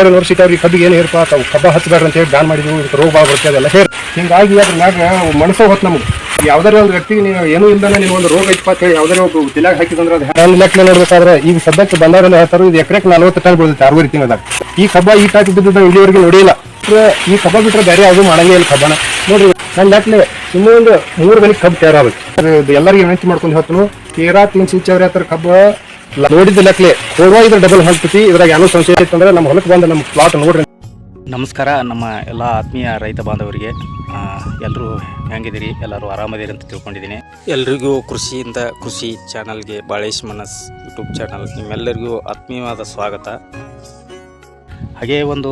Dharwad university ಅವ್ರಿಗೆ ಕಬ್ಬಿಗೆ ಏನು ಹೇರ್ಪ ಅವು ಕಬ್ಬ ಹಚ್ಚಬೇಡ್ರಿ ಅಂತ ಹೇಳಿ ಬ್ಯಾನ್ ಮಾಡಿದ್ವಿ. ಇದಕ್ಕೆ ರೋಗ ಭಾಳ ಬರ್ತದೆ ಅದೆಲ್ಲ ಹೇರ್. ಹಿಂಗಾಗಿ ಅದ್ರ ಮ್ಯಾಗ ಮನಸ್ಸು ಹೊತ್ತು ನಮಗೆ. ಯಾವ್ದಾರ ಒಂದು ವ್ಯಕ್ತಿಗೆ ನೀವು ಏನು ಇಲ್ದಾನೆ ನೀವು ಒಂದು ರೋಗ ಐತಪ್ಪ ಅಂತ ಹೇಳಿ ಯಾವ್ದಾರ ಒಬ್ಬ ಜಿಲ್ಲೆಗೆ ಹಾಕಿದಂದ್ರೆ ಅದು ನನ್ನ ಲೆಕ್ಕ ನೋಡ್ಬೇಕಾದ್ರೆ ಈಗ ಸದ್ಯಕ್ಕೆ ಬಂದವರೆಲ್ಲ ಹೇಳ್ತಾರೆ, ಇದು ಎಕರೆಕ್ ನಲ್ವತ್ತು ಟನ್ ಬೀಳುತ್ತೆ ಆರೂವರೆ ತಿಂಗಳದಾಗ. ಈ ಕಬ್ಬ ಈ ಟೈಪ್ ಇದ್ದಿದ್ದು ಇಲ್ಲಿವರೆಗೆ ನೋಡಿಲ್ಲ. ಈ ಕಬ್ಬ ಬಿಟ್ರೆ ಬೇರೆ ಯಾವುದು ಮಾಡಂಗೇ ಇಲ್ಲ ಕಬ್ಬನ. ನೋಡ್ರಿ ನನ್ನ ಲೆಕ್ಕಲೆ ಒಂದು ಮೂರು ಗಣಿ ಕಬ್ಬು ತಯಾರಾಗುತ್ತೆ. ಅದು ಎಲ್ಲರಿಗೂ ವಿನಂತಿ ಮಾಡ್ಕೊಂಡು ಹೇಳ್ತಾನು ತೀರಾ ತಿನ್ಸಿ ಚವರಿ ಹತ್ರ ಕಬ್ಬು ಲ- ನೋಡಿದ ಲೆಕ್ಕಲೆ ಕೊಡುವ ಇದ್ರ ಡಬಲ್ ಹಾಕ್ತೈತಿ ಇದ್ರಾಗ ಏನೋ ಸಂಶಯ ಇತ್ತಂದ್ರೆ ನಮ್ಮ ಹೊಲಕ್ಕೆ ಬಂದು ನಮ್ಮ ಪ್ಲಾಟ್ ನೋಡ್ರಿ. ನಮಸ್ಕಾರ ನಮ್ಮ ಎಲ್ಲ ಆತ್ಮೀಯ ರೈತ ಬಾಂಧವರಿಗೆ ಎಲ್ಲರೂ ಹೆಂಗಿದ್ದೀರಿ? ಎಲ್ಲರೂ ಆರಾಮದಿರಿ ಅಂತ ತಿಳ್ಕೊಂಡಿದ್ದೀನಿ. ಎಲ್ರಿಗೂ ಕೃಷಿಯಿಂದ ಕೃಷಿ ಚಾನಲ್ಗೆ ಬಾಳೇಶ್ ಮನಸ್ ಯೂಟ್ಯೂಬ್ ಚಾನಲ್ ನಿಮ್ಮೆಲ್ಲರಿಗೂ ಆತ್ಮೀಯವಾದ ಸ್ವಾಗತ. ಹಾಗೆ ಒಂದು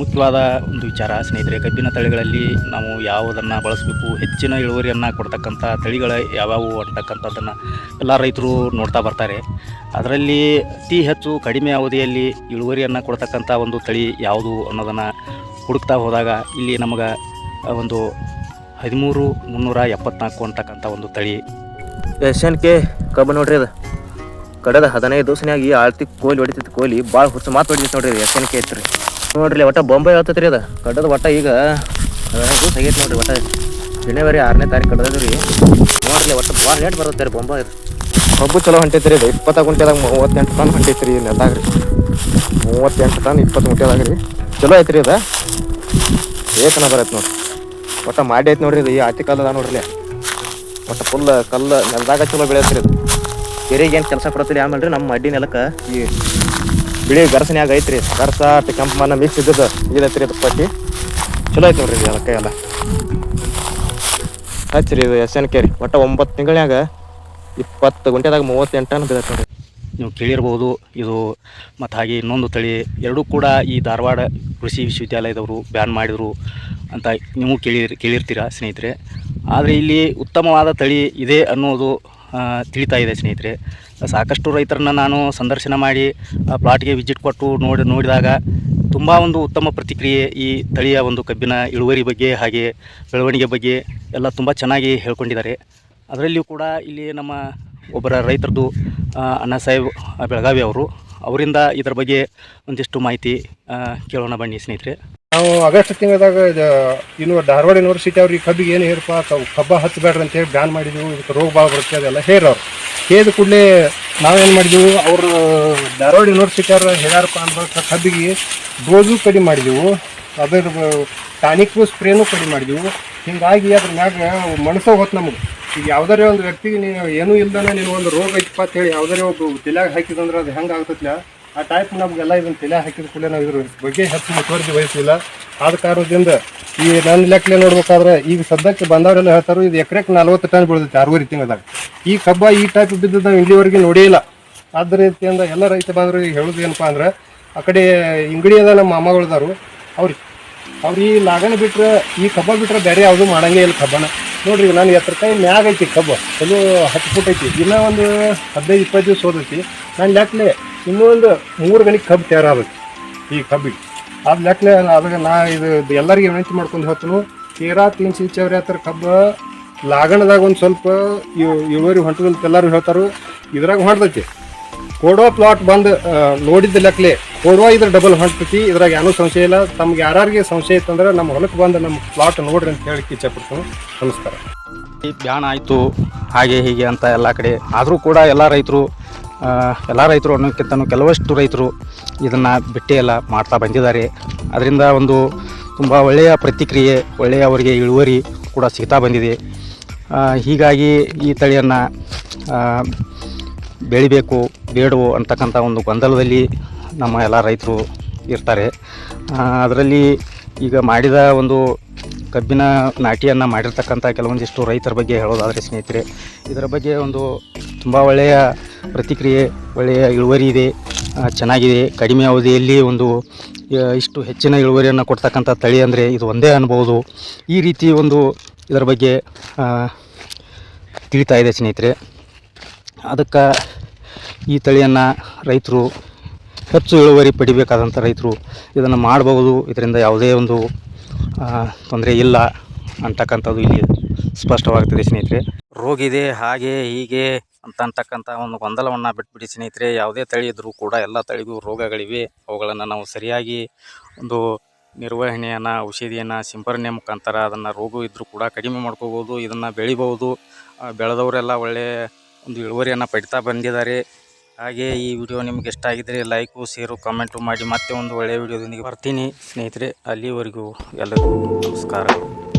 ಮುಖ್ಯವಾದ ಒಂದು ವಿಚಾರ. ಸ್ನೇಹಿತರೆ, ಕಬ್ಬಿನ ತಳಿಗಳಲ್ಲಿ ನಾವು ಯಾವುದನ್ನು ಬಳಸಬೇಕು, ಹೆಚ್ಚಿನ ಇಳುವರಿಯನ್ನು ಕೊಡ್ತಕ್ಕಂಥ ತಳಿಗಳು ಯಾವ್ಯಾವು ಅಂತಕ್ಕಂಥದ್ದನ್ನು ಎಲ್ಲ ರೈತರು ನೋಡ್ತಾ ಬರ್ತಾರೆ. ಅದರಲ್ಲಿ ಅತಿ ಹೆಚ್ಚು ಕಡಿಮೆ ಅವಧಿಯಲ್ಲಿ ಇಳುವರಿಯನ್ನು ಕೊಡ್ತಕ್ಕಂಥ ಒಂದು ತಳಿ ಯಾವುದು ಅನ್ನೋದನ್ನು ಹುಡುಕ್ತಾ ಹೋದಾಗ ಇಲ್ಲಿ ನಮಗೆ ಒಂದು ಹದಿಮೂರು ಮುನ್ನೂರ ಎಪ್ಪತ್ನಾಲ್ಕು ಅಂತಕ್ಕಂಥ ಒಂದು ತಳಿ. ಕೆ ಕಬ್ಬು ನೋಡ್ರಿ ಅದು? ಕಡದ ಹದಿನೈದು ದಿವಸನಾಗಿ ಈ ಆಳ್ತಿ ಕೋಲಿ ಹೊಡಿತೈತಿ ಕೋಲಿ. ಭಾಳ ಹುಚ್ಚು ಮಾತು ಹೊಡಿತೈತಿ ನೋಡ್ರಿ ಇದು ಜನಕ್ಕೆ ಐತ್ರಿ. ನೋಡ್ರಿ ಒಟ್ಟ ಬೊಂಬೆ ಹೇಳ್ತೈತ್ರಿ ಅದು. ಕಡದ ಒಟ್ಟ ಈಗ ಹದಿನೈದು ದಿವಸ ಆಗೈತೆ ನೋಡ್ರಿ ಒಟ್ಟ. ಜನವರಿ ಆರನೇ ತಾರೀಕು ರೀ ನೋಡ್ರಿ ಒಟ್ಟ ಭಾಳ ಲೇಟ್ ಬರುತ್ತೆ ರೀ ಬೊಂಬೆ ಇದು ಕಬ್ಬು ಚಲೋ ಹೊಂಟೈತ್ರಿ ಇದು. ಇಪ್ಪತ್ತ ಗುಂಟೆದಾಗ ಮೂವತ್ತೆಂಟು ಟನ್ ಹೊಂಟೈತ್ರಿ ನೆಲ್ದಾಗ ರೀ ಮೂವತ್ತೆಂಟು ಟನ್, ಇಪ್ಪತ್ತು ಗುಂಟೆದಾಗ ರೀ ಚಲೋ ಐತ್ರಿ ಇದು. ಏಕನ ಬರತ್ತೆ ನೋಡ್ರಿ. ಒಟ್ಟ ಮಾಡಿ ಐತಿ ನೋಡ್ರಿ ಇದು ಈ ಆತಿ ಕಾಲದ ನೋಡ್ರಿ ಒಟ್ಟ ಫುಲ್ ಕಲ್ಲು ನೆಲದಾಗ ಚಲೋ ಬೆಳೆಯತ್ರಿ ಇದು. ಕೆರೆಗೆ ಏನು ಕೆಲಸ ಕೊಡತ್ತಿಲ್ಲ ಆಮೇಲೆ ರೀ ನಮ್ಮ ಅಡ್ಡಿ ನೆಲಕ್ಕೆ. ಈ ಬಿಳಿ ಗರಸನ್ಯಾಗ ಐತ್ರಿ. ಗರಸ ಕೆಂಪು ಮನ ಮಿಕ್ಸ್ ಇದ್ದದ ಇದೈತ್ರಿ ಅದು ಪಟ್ಟಿ. ಚಲೋ ಐತಿ ನೋಡ್ರಿ ಇದು ಎಲ್ಲ ಆಯ್ತು ರೀ ಇದು ಎಸ್ ಎನ್ ಕೆ ರೀ. ಒಟ್ಟ ಒಂಬತ್ತು ತಿಂಗಳನ್ಯಾಗ ಇಪ್ಪತ್ತು ಗುಂಟೆದಾಗ ಮೂವತ್ತೆಂಟು ಟನ್ ಬಿದ್ದೈತೆ ನೋಡ್ರಿ. ನೀವು ಕೇಳಿರ್ಬೋದು ಇದು ಮತ್ತು ಹಾಗೆ ಇನ್ನೊಂದು ತಳಿ ಎರಡೂ ಕೂಡ ಈ ಧಾರವಾಡ ಕೃಷಿ ವಿಶ್ವವಿದ್ಯಾಲಯದವರು ಬ್ಯಾನ್ ಮಾಡಿದರು ಅಂತ ನೀವು ಕೇಳಿ ಕೇಳಿರ್ತೀರ ಸ್ನೇಹಿತರೆ. ಆದರೆ ಇಲ್ಲಿ ಉತ್ತಮವಾದ ತಳಿ ಇದೆ ಅನ್ನೋದು ತಿಳಿತಾ ಇದೆ ಸ್ನೇಹಿತರೆ. ಸಾಕಷ್ಟು ರೈತರನ್ನ ನಾನು ಸಂದರ್ಶನ ಮಾಡಿ ಪ್ಲಾಟ್ಗೆ ವಿಸಿಟ್ ಕೊಟ್ಟು ನೋಡಿ, ನೋಡಿದಾಗ ತುಂಬ ಒಂದು ಉತ್ತಮ ಪ್ರತಿಕ್ರಿಯೆ ಈ ತಳಿಯ ಒಂದು ಕಬ್ಬಿನ ಇಳುವರಿ ಬಗ್ಗೆ ಹಾಗೆ ಬೆಳವಣಿಗೆ ಬಗ್ಗೆ ಎಲ್ಲ ತುಂಬ ಚೆನ್ನಾಗಿ ಹೇಳ್ಕೊಂಡಿದ್ದಾರೆ. ಅದರಲ್ಲಿಯೂ ಕೂಡ ಇಲ್ಲಿ ನಮ್ಮ ಒಬ್ಬರ ರೈತರದ್ದು ಅಣ್ಣ ಸಾಹೇಬ್ ಬೆಳಗಾವಿ ಅವರು. ಅವರಿಂದ ಇದರ ಬಗ್ಗೆ ಒಂದಿಷ್ಟು ಮಾಹಿತಿ ಕೇಳೋಣ ಬನ್ನಿ ಸ್ನೇಹಿತರೆ. ನಾವು ಆಗಸ್ಟ್ ತಿಂಗಳದಾಗ, ಇದು, ಇನ್ನು ಧಾರವಾಡ ಯೂನಿವರ್ಸಿಟಿ ಅವ್ರಿಗೆ ಕಬ್ಬಿಗೆ ಏನು ಹೇರಪ್ಪ ಕಬ್ಬ ಹಚ್ಚಬೇಡ್ರಿ ಅಂತ ಹೇಳಿ ಬ್ಯಾನ್ ಮಾಡಿದ್ವು, ಇದಕ್ಕೆ ರೋಗ ಭಾಳ ಬರುತ್ತೆ, ಅದೆಲ್ಲ ಹೇರವ್ರು. ಹೇದ ಕೂಡಲೇ ನಾವೇನು ಮಾಡಿದ್ವು, ಅವರು ಧಾರವಾಡ ಯೂನಿವರ್ಸಿಟಿ ಅವ್ರು ಹೇಳ್ಯಾರಪ್ಪ ಅಂದ್ರೆ ಕಬ್ಬಿಗೆ ಡೋಸು ಕಡಿಮೆ ಮಾಡಿದೆವು ಅದರ ಟಾನಿಕ್ಕು ಸ್ಪ್ರೇನೂ ಕಡಿಮೆ ಮಾಡಿದೆವು. ಹಿಂಗಾಗಿ ಅದ್ರ ಮ್ಯಾಗ ಮನಸ್ಸು ಹೊತ್ತು ನಮಗೆ. ಈಗ ಯಾವ್ದಾರೇ ಒಂದು ವ್ಯಕ್ತಿಗೆ ನೀನು ಏನೂ ಇಲ್ದಾನೆ ನೀನು ಒಂದು ರೋಗ ಐತಪ್ಪ ಅಂತ ಹೇಳಿ ಯಾವ್ದಾರೇ ಒಬ್ಬ ತಲೆಯಾಗ ಹಾಕಿದಂದ್ರೆ ಅದು ಹೆಂಗೆ ಆಗ್ತತ್ಲ ಆ ಟೈಪ್ ನಮ್ಗೆಲ್ಲ ಇದನ್ನು ತಲೆ ಹಾಕಿದ ಕೂಡಲೇ ನಾವು ಇದ್ರ ಬಗ್ಗೆ ಹೆಚ್ಚು ಮುತುವರ್ಜಿ ವಹಿಸಿಲ್ಲ ಆದ ಕಾರಣದಿಂದ ಈ ನನ್ನ ಲೆಕ್ಕಲೆ ನೋಡ್ಬೇಕಾದ್ರೆ ಈಗ ಸದ್ಯಕ್ಕೆ ಬಂದವರೆಲ್ಲ ಹೇಳ್ತಾರೆ ಇದು ಎಕರೆಕ್ಕೆ ನಲ್ವತ್ತು ಟನ್ ಬೀಳ್ತೈತೆ ಆರೂವರೆ ತಿಂಗಳದಾಗ. ಈ ಕಬ್ಬ ಈ ಟೈಪ್ ಬಿದ್ದದ್ದು ನಾವು ಇಲ್ಲಿವರೆಗೆ ನೋಡೇ ಇಲ್ಲ. ಆದ ರೀತಿಯಿಂದ ಎಲ್ಲ ರೈತ ಬಾಂಧವರಿಗೆ ಹೇಳೋದು ಏನಪ್ಪ ಅಂದ್ರೆ, ಆ ಕಡೆ ಇಂಗಡಿ ಅದ ನಮ್ಮ ಮಾಮಗಳದಾರು ಅವ್ರಿ ಅವ್ರು ಈ ಲಾಗನ ಬಿಟ್ರೆ, ಈ ಕಬ್ಬ ಬಿಟ್ರೆ ಬೇರೆ ಯಾವುದು ಮಾಡಂಗೇ ಇಲ್ಲ ಕಬ್ಬನ. ನೋಡ್ರಿ ನಾನು ಎತ್ತರ ಕೈ ಮ್ಯಾಗ ಐತಿ ಕಬ್ಬ. ಚಲೋ ಹತ್ತು ಫುಟ್ ಐತಿ. ಇನ್ನೂ ಒಂದು ಹದಿನೈದು, ಇಪ್ಪತ್ತು ದಿವಸ ಹೋದೈತಿ. ನಾನು ಲೆಕ್ಕಲೆ ಇನ್ನೂ ಒಂದು ಮೂರು ಗಣಿಗೆ ಕಬ್ಬು ತಯಾರಾಗುತ್ತೆ ಈ ಕಬ್ಬಿಗೆ. ಅದು ಲೆಕ್ಕಲೆ ಅದಕ್ಕೆ ನಾ ಇದು ಎಲ್ಲರಿಗೆ ವಿನಂತಿ ಮಾಡ್ಕೊಂಡು ಹೋತನು ತೀರಾ ತೀನ್ ಸಿಂಚವ್ರಿ ಹತ್ರ ಕಬ್ಬು ಲಾಗಣದಾಗ ಒಂದು ಸ್ವಲ್ಪ ಇವ್ ಇಳುವರಿ ಹೊಂಟದಂತ ಎಲ್ಲರೂ ಹೇಳ್ತಾರು ಇದ್ರಾಗ ಹೊಂಟೈತಿ ಕೊಡೋ ಪ್ಲಾಟ್ ಬಂದು ಆ, ನೋಡಿದ್ದ ಲೆಕ್ಕಲೆ ಕೊಡುವ ಇದ್ರ ಡಬಲ್ ಹೊಂಟತಿ ಇದ್ರಾಗ ಏನೂ ಸಂಶಯ ಇಲ್ಲ. ತಮ್ಗೆ ಯಾರಿಗೆ ಸಂಶಯ ಇತ್ತಂದ್ರೆ ನಮ್ಮ ಹೊಲಕ್ಕೆ ಬಂದು ನಮ್ಮ ಪ್ಲಾಟ್ ನೋಡ್ರಿ ಅಂತ ಹೇಳಿ ಇಚ್ಛೆ ಪಡ್ತೀನಿ ನಮಸ್ಕಾರ. ಬ್ಯಾನ್ ಆಯಿತು ಹಾಗೆ ಹೀಗೆ ಅಂತ ಎಲ್ಲ ಕಡೆ. ಆದರೂ ಕೂಡ ಎಲ್ಲ ರೈತರು ಎಲ್ಲ ರೈತರು ಅನ್ನೋಕ್ಕಿಂತನೂ ಕೆಲವಷ್ಟು ರೈತರು ಇದನ್ನು ಬಿಟ್ಟೇ ಎಲ್ಲ ಮಾಡ್ತಾ ಬಂದಿದ್ದಾರೆ. ಅದರಿಂದ ಒಂದು ತುಂಬ ಒಳ್ಳೆಯ ಪ್ರತಿಕ್ರಿಯೆ, ಒಳ್ಳೆಯ ಅವರಿಗೆ ಇಳುವರಿ ಕೂಡ ಸಿಗ್ತಾ ಬಂದಿದೆ. ಹೀಗಾಗಿ ಈ ತಳಿಯನ್ನು ಬೆಳಿಬೇಕು, ಬೇಡವು ಅಂತಕ್ಕಂಥ ಒಂದು ಗೊಂದಲದಲ್ಲಿ ನಮ್ಮ ಎಲ್ಲ ರೈತರು ಇರ್ತಾರೆ. ಅದರಲ್ಲಿ ಈಗ ಮಾಡಿದ ಒಂದು ಕಬ್ಬಿನ ನಾಟಿಯನ್ನು ಮಾಡಿರ್ತಕ್ಕಂಥ ಕೆಲವೊಂದಿಷ್ಟು ರೈತರ ಬಗ್ಗೆ ಹೇಳೋದಾದರೆ ಸ್ನೇಹಿತರೆ, ಇದರ ಬಗ್ಗೆ ಒಂದು ತುಂಬ ಒಳ್ಳೆಯ ಪ್ರತಿಕ್ರಿಯೆ ಒಳ್ಳೆಯ ಇಳುವರಿ ಇದೆ ಚೆನ್ನಾಗಿದೆ. ಕಡಿಮೆ ಅವಧಿಯಲ್ಲಿ ಒಂದು ಇಷ್ಟು ಹೆಚ್ಚಿನ ಇಳುವರಿಯನ್ನು ಕೊಡ್ತಕ್ಕಂಥ ತಳಿ ಅಂದರೆ ಇದು ಒಂದೇ ಅನ್ಬೋದು. ಈ ರೀತಿ ಒಂದು ಇದರ ಬಗ್ಗೆ ತಿಳಿತಾ ಇದೆ ಸ್ನೇಹಿತರೆ. ಅದಕ್ಕೆ ಈ ತಳಿಯನ್ನು ರೈತರು ಹೆಚ್ಚು ಇಳುವರಿ ಪಡಿಬೇಕಾದಂಥ ರೈತರು ಇದನ್ನು ಮಾಡಬಹುದು ಇದರಿಂದ ಯಾವುದೇ ಒಂದು ತೊಂದರೆ ಇಲ್ಲ ಅಂತಕ್ಕಂಥದ್ದು ಇಲ್ಲಿ ಸ್ಪಷ್ಟವಾಗ್ತದೆ ಸ್ನೇಹಿತರೆ. ರೋಗಿದೆ, ಹಾಗೆ ಹೀಗೆ ಅಂತ ಅಂತಕ್ಕಂಥ ಒಂದು ಗೊಂದಲವನ್ನು ಬಿಟ್ಬಿಡಿ ಸ್ನೇಹಿತರೆ. ಯಾವುದೇ ತಳಿ ಇದ್ದರೂ ಕೂಡ ಎಲ್ಲ ತಳಿಗೂ ರೋಗಗಳಿವೆ. ಅವುಗಳನ್ನು ನಾವು ಸರಿಯಾಗಿ ಒಂದು ನಿರ್ವಹಣೆಯನ್ನು, ಔಷಧಿಯನ್ನು ಸಿಂಪರಣೆ ಮುಖಾಂತರ ಅದನ್ನು ರೋಗ ಇದ್ದರೂ ಕೂಡ ಕಡಿಮೆ ಮಾಡ್ಕೋಬೋದು, ಇದನ್ನು ಬೆಳಿಬೋದು ಬೆಳೆದವರೆಲ್ಲ ಒಳ್ಳೆಯ ಒಂದು ಇಳುವರಿಯನ್ನು ಪಡಿತಾ ಬಂದಿದ್ದಾರೆ. ಹಾಗೆ ಈ ವಿಡಿಯೋ ನಿಮ್ಗೆ ಇಷ್ಟ ಆಗಿದ್ದರೆ ಲೈಕು, ಶೇರು, ಕಾಮೆಂಟು ಮಾಡಿ ಮತ್ತೆ ಒಂದು ಒಳ್ಳೆಯ ವಿಡಿಯೋದೊಂದಿಗೆ ಬರ್ತೀನಿ. ಸ್ನೇಹಿತರೆ, ಅಲ್ಲಿವರೆಗೂ ಎಲ್ಲರಿಗೂ ನಮಸ್ಕಾರಗಳು